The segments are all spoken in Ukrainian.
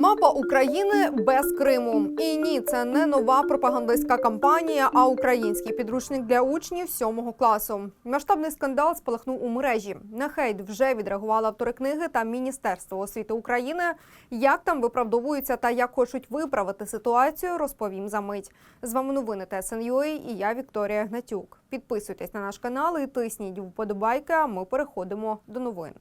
Мапа України без Криму. І ні, це не нова пропагандистська кампанія, а український підручник для учнів сьомого класу. Масштабний скандал спалахнув у мережі. На хейт вже відреагували автори книги та Міністерство освіти України. Як там виправдовуються та як хочуть виправити ситуацію, розповім за мить. З вами новини ТСНЮА і я Вікторія Гнатюк. Підписуйтесь на наш канал і тисніть вподобайки. А ми переходимо до новин.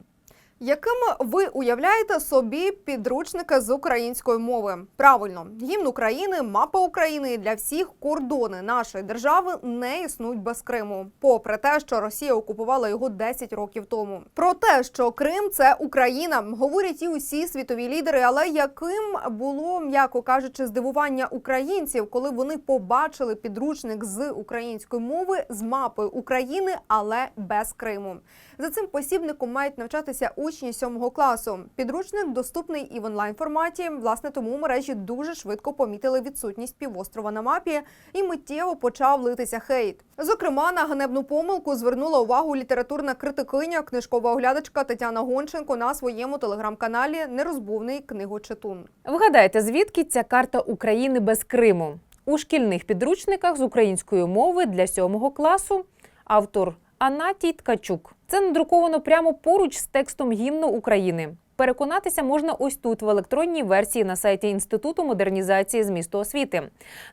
Якими ви уявляєте собі підручники з української мови? Правильно, гімн України, мапа України для всіх кордони нашої держави не існують без Криму, попри те, що Росія окупувала його 10 років тому. Про те, що Крим це Україна, говорять і усі світові лідери. Але яким було, м'яко кажучи, здивування українців, коли вони побачили підручник з української мови з мапою України, але без Криму. За цим посібником мають навчатися учні сьомого класу. Підручник доступний і в онлайн форматі. Власне, тому мережі дуже швидко помітили відсутність півострова на мапі, і миттєво почав литися хейт. Зокрема, на ганебну помилку звернула увагу літературна критикиня, книжкова оглядачка Тетяна Гонченко на своєму телеграм-каналі Нерозбувний книгочетун. Вгадайте, звідки ця карта України без Криму? У шкільних підручниках з української мови для сьомого класу автор Анатій Ткачук. Це надруковано прямо поруч з текстом гімну України. Переконатися можна ось тут, в електронній версії на сайті Інституту модернізації змісту освіти.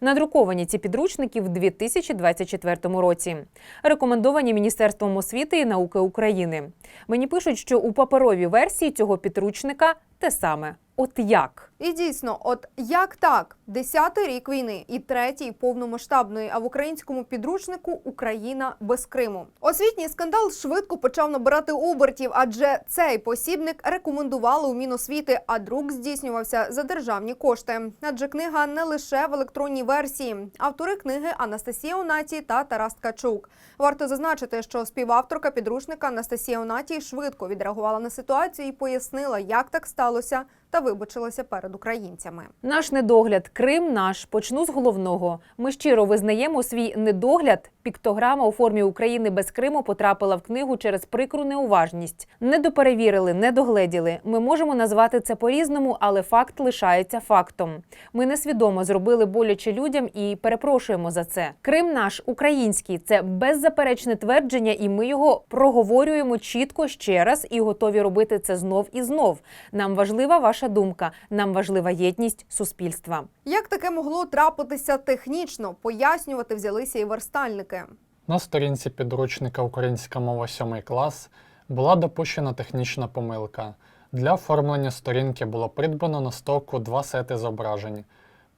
Надруковані ці підручники в 2024 році. Рекомендовані Міністерством освіти і науки України. Мені пишуть, що у паперовій версії цього підручника те саме. От як? І дійсно, от як так? Десятий рік війни і третій повномасштабної, а в українському підручнику Україна без Криму. Освітній скандал швидко почав набирати обертів, адже цей посібник рекомендували у Міносвіти, а друк здійснювався за державні кошти. Адже книга не лише в електронній версії. Автори книги Анастасія Онатій та Тарас Ткачук. Варто зазначити, що співавторка підручника Анастасія Онатій швидко відреагувала на ситуацію і пояснила, як так сталося, та вибачилася перед українцями. Наш недогляд, Крим наш. Почну з головного. Ми щиро визнаємо свій недогляд. Піктограма у формі України без Криму потрапила в книгу через прикру неуважність. Не доперевірили, не догледіли. Ми можемо назвати це по-різному, але факт лишається фактом. Ми несвідомо зробили боляче людям і перепрошуємо за це. Крим наш український це беззаперечне твердження, і ми його проговорюємо чітко ще раз і готові робити це знов і знов. Нам важлива ваша думка, нам важлива єдність суспільства. Як таке могло трапитися технічно? Пояснювати взялися і верстальники. На сторінці підручника Українська мова 7 клас була допущена технічна помилка. Для оформлення сторінки було придбано на стоку два сети зображень.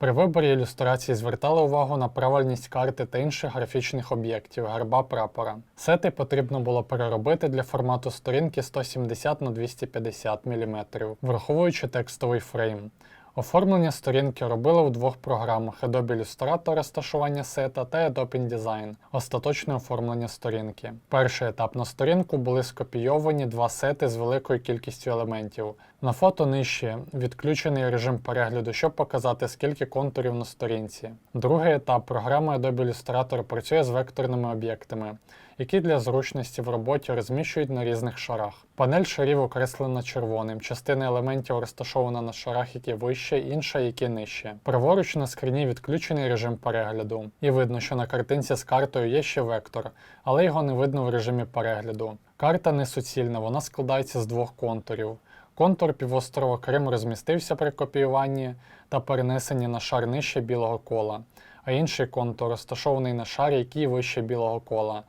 При виборі ілюстрації звертали увагу на правильність карти та інших графічних об'єктів, герба прапора. Сети потрібно було переробити для формату сторінки 170 на 250 мм, враховуючи текстовий фрейм. Оформлення сторінки робили у двох програмах Adobe Illustrator розташування сета та Adobe InDesign остаточне оформлення сторінки. Перший етап на сторінку були скопійовані два сети з великою кількістю елементів. На фото нижче відключений режим перегляду, щоб показати, скільки контурів на сторінці. Другий етап програма Adobe Illustrator працює з векторними об'єктами, які для зручності в роботі розміщують на різних шарах. Панель шарів окреслена червоним, частина елементів розташована на шарах, які вище, інша, які нижче. Праворуч на скрині відключений режим перегляду. І видно, що на картинці з картою є ще вектор, але його не видно в режимі перегляду. Карта не суцільна, вона складається з двох контурів. Контур півострова Крим розмістився при копіюванні та перенесенні на шар нижче білого кола, а інший контур розташований на шарі, який вище білого кола.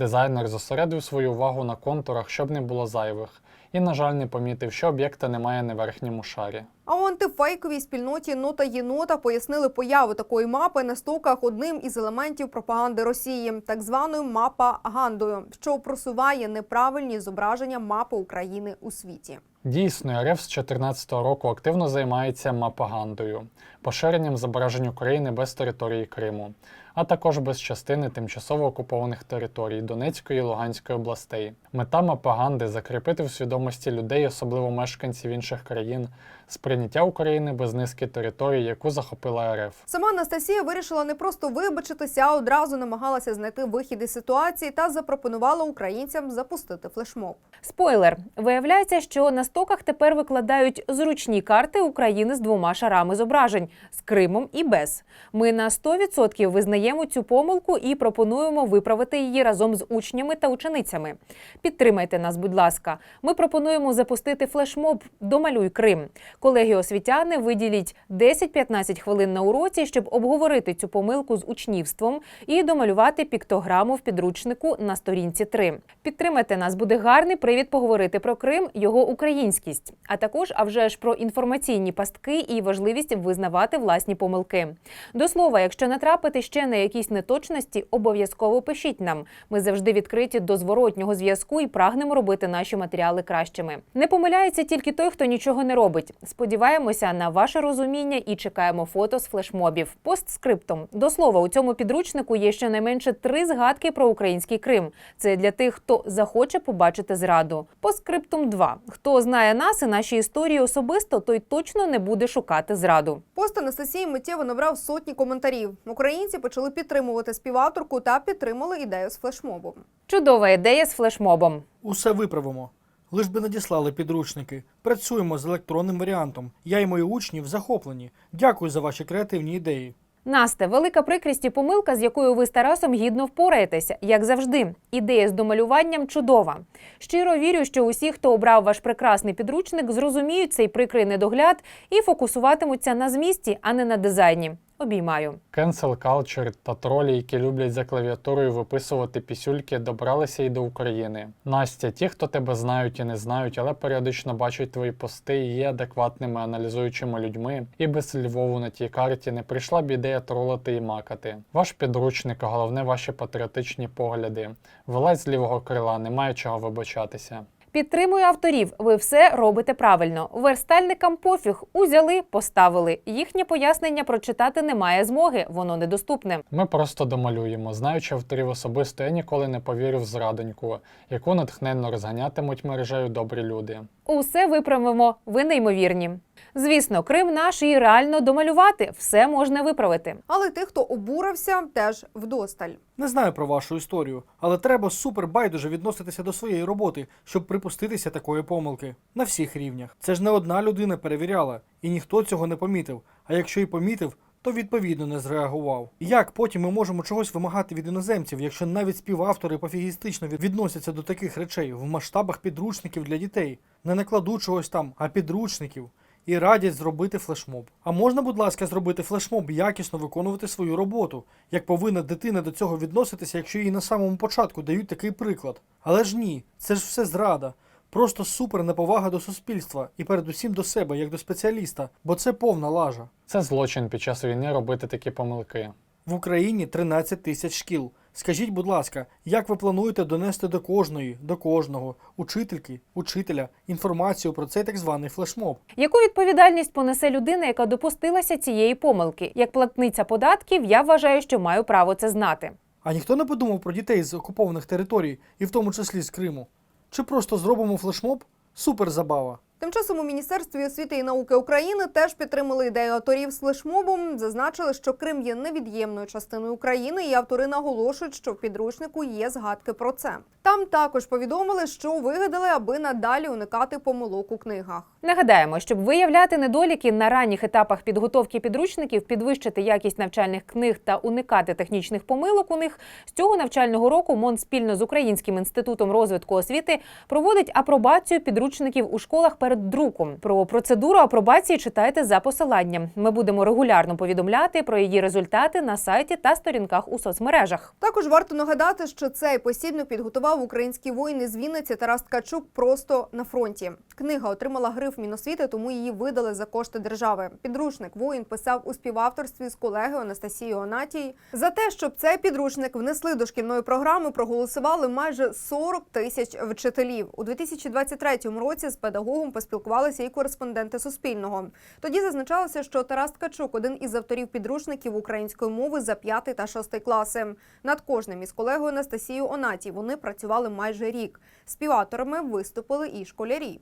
Дизайнер зосередив свою увагу на контурах, щоб не було зайвих, і, на жаль, не помітив, що об'єкта немає на верхньому шарі. А у антифейковій спільноті нота єнота пояснили появу такої мапи на стоках одним із елементів пропаганди Росії, так званою мапа-гандою, що просуває неправильні зображення мапи України у світі. Дійсно, РФ з 2014 року активно займається мапагандою, поширенням зображень України без території Криму, а також без частини тимчасово окупованих територій Донецької і Луганської областей. Мета мапаганди закріпити в свідомості людей, особливо мешканців інших країн, сприйняття України без низки територій, яку захопила РФ. Сама Анастасія вирішила не просто вибачитися, а одразу намагалася знайти вихід із ситуації та запропонувала українцям запустити флешмоб. Спойлер: виявляється, що на стоках тепер викладають зручні карти України з двома шарами зображень з Кримом і без. Ми на 100% визнаємо цю помилку і пропонуємо виправити її разом з учнями та ученицями. Підтримайте нас, будь ласка. Ми пропонуємо запустити флешмоб Домалюй Крим. Колеги освітяни виділіть 10-15 хвилин на уроці, щоб обговорити цю помилку з учнівством і домалювати піктограму в підручнику на сторінці 3. Підтримайте нас, буде гарний привід поговорити про Крим, його українськість, а також, а вже ж про інформаційні пастки і важливість визнавати власні помилки. До слова, якщо натрапите ще на якісь неточності, обов'язково пишіть нам. Ми завжди відкриті до зворотнього зв'язку і прагнемо робити наші матеріали кращими. Не помиляється тільки той, хто нічого не робить. Сподіваємося на ваше розуміння і чекаємо фото з флешмобів. Постскриптом. До слова, у цьому підручнику є щонайменше три згадки про український Крим. Це для тих, хто захоче побачити зраду. Постскриптум 2. Хто знає нас і наші історії особисто, той точно не буде шукати зраду. Пост Анастасії миттєво набрав сотні коментарів. Українці почали підтримувати співавторку та підтримали ідею з флешмобом. Чудова ідея з флешмобом. Усе виправимо. Лиш би надіслали підручники. Працюємо з електронним варіантом. Я і мої учні захоплені. Дякую за ваші креативні ідеї. Насте, велика прикрість і помилка, з якою ви з Тарасом гідно впораєтеся, як завжди. Ідея з домалюванням чудова. Щиро вірю, що усі, хто обрав ваш прекрасний підручник, зрозуміють цей прикрий недогляд і фокусуватимуться на змісті, а не на дизайні. Обіймаю. Cancel culture та тролі, які люблять за клавіатурою виписувати пісюльки, добралися і до України. Настя, ті, хто тебе знають і не знають, але періодично бачать твої пости і є адекватними аналізуючими людьми, і без Львову на тій карті не прийшла б ідея тролити і макати. Ваш підручник, а головне ваші патріотичні погляди. Вилазь з лівого крила, немає чого вибачатися. Підтримую авторів. Ви все робите правильно. Верстальникам пофіг узяли, поставили. Їхнє пояснення прочитати немає змоги, воно недоступне. Ми просто домалюємо. Знаючи авторів особисто, я ніколи не повірю в зрадоньку, яку натхненно розганятимуть мережею добрі люди. Усе виправимо. Ви неймовірні. Звісно, Крим наш і реально домалювати. Все можна виправити. Але тих, хто обурився, теж вдосталь. Не знаю про вашу історію, але треба супер байдуже відноситися до своєї роботи, щоб припуститися такої помилки на всіх рівнях. Це ж не одна людина перевіряла, і ніхто цього не помітив. А якщо і помітив, то відповідно не зреагував. Як потім ми можемо чогось вимагати від іноземців, якщо навіть співавтори пофігістично відносяться до таких речей в масштабах підручників для дітей, не накладуть чогось там, а підручників. І радять зробити флешмоб. А можна, будь ласка, зробити флешмоб, якісно виконувати свою роботу, як повинна дитина до цього відноситися, якщо їй на самому початку дають такий приклад. Але ж ні, це ж все зрада. Просто супер неповага до суспільства і передусім до себе, як до спеціаліста, бо це повна лажа. Це злочин під час війни робити такі помилки. В Україні 13 тисяч шкіл. Скажіть, будь ласка, як ви плануєте донести до кожної, до кожного учительки, учителя інформацію про цей так званий флешмоб? Яку відповідальність понесе людина, яка допустилася цієї помилки? Як платниця податків, я вважаю, що маю право це знати. А ніхто не подумав про дітей з окупованих територій, і в тому числі з Криму? Чи просто зробимо флешмоб? Супер забава. Тим часом у Міністерстві освіти і науки України теж підтримали ідею авторів з флешмобом. Зазначили, що Крим є невід'ємною частиною України, і автори наголошують, що в підручнику є згадки про це. Там також повідомили, що вигадали, аби надалі уникати помилок у книгах. Нагадаємо, щоб виявляти недоліки на ранніх етапах підготовки підручників, підвищити якість навчальних книг та уникати технічних помилок у них, з цього навчального року МОН спільно з Українським інститутом розвитку освіти проводить апробацію підручників у школах перед друком. Про процедуру апробації читайте за посиланням. Ми будемо регулярно повідомляти про її результати на сайті та сторінках у соцмережах. Також варто нагадати, що цей посібник підготував український воїн із Вінниці Тарас Ткачук просто на фронті. Книга отримала гриф Міносвіти, тому її видали за кошти держави. Підручник воїн писав у співавторстві з колегою Анастасією Онатій. За те, щоб цей підручник внесли до шкільної програми, проголосували майже 40 тисяч вчителів. У 2023 році з педагогом поспілкувалися і кореспонденти Суспільного. Тоді зазначалося, що Тарас Ткачук один із авторів підручників української мови за 5 та 6 класи. Над кожним із колегою Анастасією Онаті вони працювали майже рік. Співавторами виступили і школярі.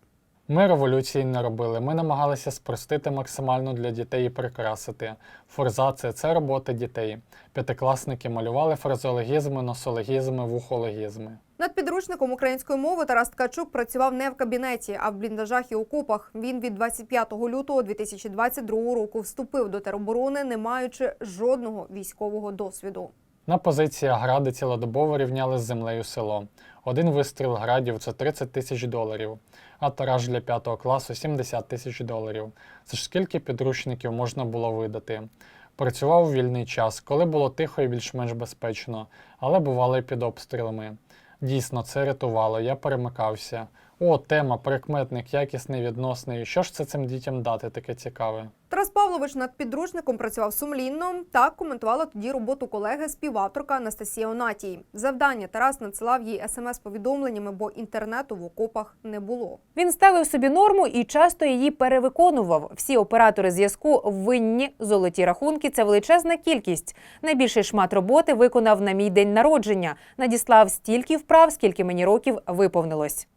Ми революції не робили. Ми намагалися спростити максимально для дітей і прикрасити. Форзація це роботи дітей. П'ятикласники малювали фразеологізми, носологізми, вухологізми. Над підручником української мови Тарас Ткачук працював не в кабінеті, а в бліндажах і окопах. Він від 25 лютого 2022 року вступив до тероборони, не маючи жодного військового досвіду. На позиціях гради цілодобово рівняли з землею село. Один вистріл градів це 30 тисяч доларів, а тираж для 5 класу 70 тисяч доларів. Це ж скільки підручників можна було видати. Працював у вільний час, коли було тихо і більш-менш безпечно, але бувало і під обстрілами. Дійсно, це рятувало, я перемикався. О, тема, прикметник, якісний, відносний. Що ж це цим дітям дати таке цікаве? Тарас Павлович над підручником працював сумлінно. Так коментувала тоді роботу колеги співавторка Анастасія Онатій. Завдання Тарас надсилав їй смс-повідомленнями, бо інтернету в окопах не було. Він ставив собі норму і часто її перевиконував. Всі оператори зв'язку винні золоті рахунки. Це величезна кількість. Найбільший шмат роботи виконав на мій день народження. Надіслав стільки вправ, скільки мені років виповнилось.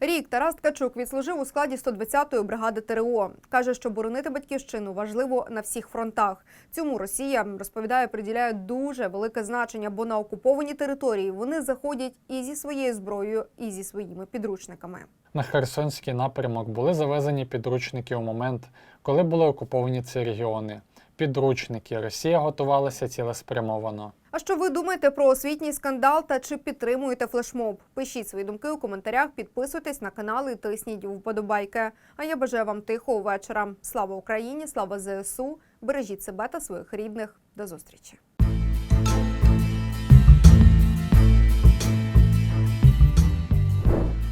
Рік Тарас Ткачук відслужив у складі 120-ї бригади ТРО. Каже, що боронити батьківщину важливо на всіх фронтах. Цьому Росія розповідає, приділяє дуже велике значення, бо на окуповані території вони заходять і зі своєю зброєю, і зі своїми підручниками. На Херсонський напрямок були завезені підручники у момент, коли були окуповані ці регіони. Підручники Росія готувалася цілеспрямовано. А що ви думаєте про освітній скандал та чи підтримуєте флешмоб? Пишіть свої думки у коментарях, підписуйтесь на канал і тисніть вподобайки. А я бажаю вам тихого вечора. Слава Україні! Слава ЗСУ! Бережіть себе та своїх рідних. До зустрічі!